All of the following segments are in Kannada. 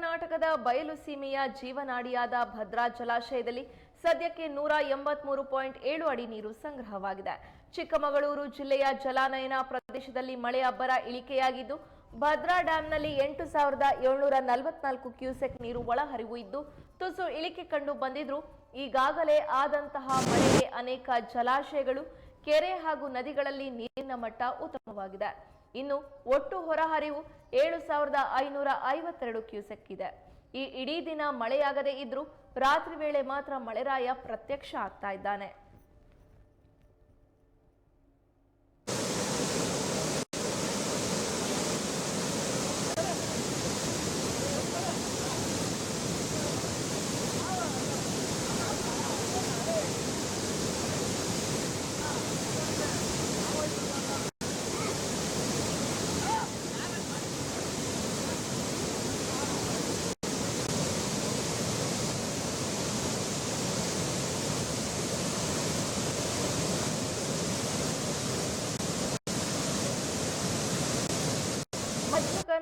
ಕರ್ನಾಟಕದ ಬಯಲು ಸೀಮೆಯ ಜೀವನಾಡಿಯಾದ ಭದ್ರಾ ಜಲಾಶಯದಲ್ಲಿ ಸದ್ಯಕ್ಕೆ ನೂರ ಎಂಬತ್ಮೂರು ಪಾಯಿಂಟ್ ಏಳು ಅಡಿ ನೀರು ಸಂಗ್ರಹವಾಗಿದೆ. ಚಿಕ್ಕಮಗಳೂರು ಜಿಲ್ಲೆಯ ಜಲಾನಯನ ಪ್ರದೇಶದಲ್ಲಿ ಮಳೆ ಅಬ್ಬರ ಇಳಿಕೆಯಾಗಿದ್ದು, ಭದ್ರಾ ಡ್ಯಾಂನಲ್ಲಿ ಎಂಟು ಸಾವಿರದ ಏಳ್ನೂರ ನಲವತ್ನಾಲ್ಕು ಕ್ಯೂಸೆಕ್ ನೀರು ಒಳಹರಿವು ಇದ್ದು, ತುಸು ಇಳಿಕೆ ಕಂಡು ಬಂದಿದ್ರು ಈಗಾಗಲೇ ಆದಂತಹ ಮಳೆಗೆ ಅನೇಕ ಜಲಾಶಯಗಳು, ಕೆರೆ ಹಾಗೂ ನದಿಗಳಲ್ಲಿ ನೀರಿನ ಮಟ್ಟ ಉತ್ತಮವಾಗಿದೆ. ಇನ್ನು ಒಟ್ಟು ಹೊರಹರಿವು ಏಳು ಸಾವಿರದ ಐನೂರ ಐವತ್ತೆರಡು ಕ್ಯೂಸೆಕ್ ಇದೆ. ಈ ಇಡೀ ದಿನ ಮಳೆಯಾಗದೇ ಇದ್ರೂ ರಾತ್ರಿ ವೇಳೆ ಮಾತ್ರ ಮಳೆರಾಯ ಪ್ರತ್ಯಕ್ಷ ಆಗ್ತಾ ಇದ್ದಾನೆ.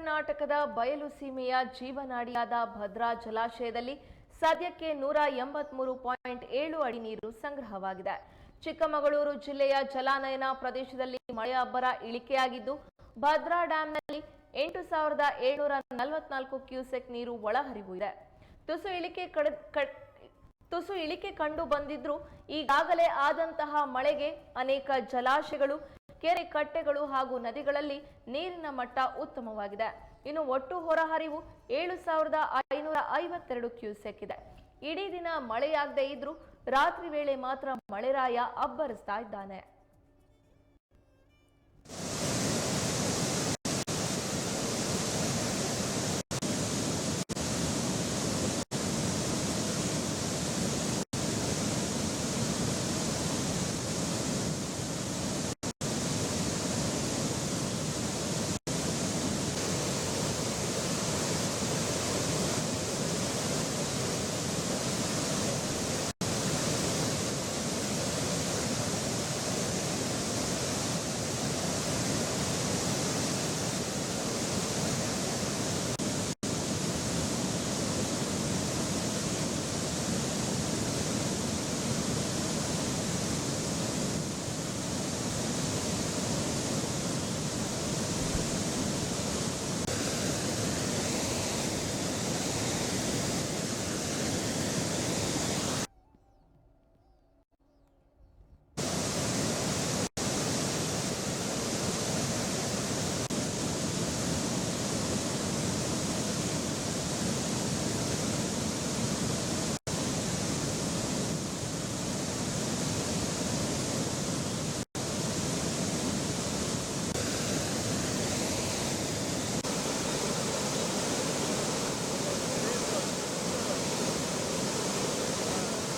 ಕರ್ನಾಟಕದ ಬಯಲು ಸೀಮೆಯ ಜೀವನಾಡಿಯಾದ ಭದ್ರಾ ಜಲಾಶಯದಲ್ಲಿ ಸದ್ಯಕ್ಕೆ ನೂರ ಎಂಬತ್ಮೂರು ಪಾಯಿಂಟ್ ಏಳು ಅಡಿ ನೀರು ಸಂಗ್ರಹವಾಗಿದೆ. ಚಿಕ್ಕಮಗಳೂರು ಜಿಲ್ಲೆಯ ಜಲಾನಯನ ಪ್ರದೇಶದಲ್ಲಿ ಮಳೆ ಅಬ್ಬರ ಇಳಿಕೆಯಾಗಿದ್ದು, ಭದ್ರಾ ಡ್ಯಾಂನಲ್ಲಿ ಎಂಟು ಸಾವಿರದ ಏಳ್ನೂರ ನಲವತ್ನಾಲ್ಕು ಕ್ಯೂಸೆಕ್ ನೀರು ಒಳಹರಿವು ಇದೆ. ತುಸು ಇಳಿಕೆ ತುಸು ಇಳಿಕೆ ಕಂಡು ಬಂದಿದ್ರು ಈಗಾಗಲೇ ಆದಂತಹ ಮಳೆಗೆ ಅನೇಕ ಜಲಾಶಯಗಳು ಕೆರೆ ಕಟ್ಟೆಗಳು ಹಾಗೂ ನದಿಗಳಲ್ಲಿ ನೀರಿನ ಮಟ್ಟ ಉತ್ತಮವಾಗಿದೆ. ಇನ್ನು ಒಟ್ಟು ಹೊರಹರಿವು ಏಳು ಸಾವಿರದ ಐನೂರ ಐವತ್ತೆರಡು ಕ್ಯೂಸೆಕ್ ಇದೆ. ಇಡೀ ದಿನ ಮಳೆಯಾಗದೇ ಇದ್ರೂ ರಾತ್ರಿ ವೇಳೆ ಮಾತ್ರ ಮಳೆರಾಯ ಅಬ್ಬರಿಸ್ತಾ ಇದ್ದಾನೆ.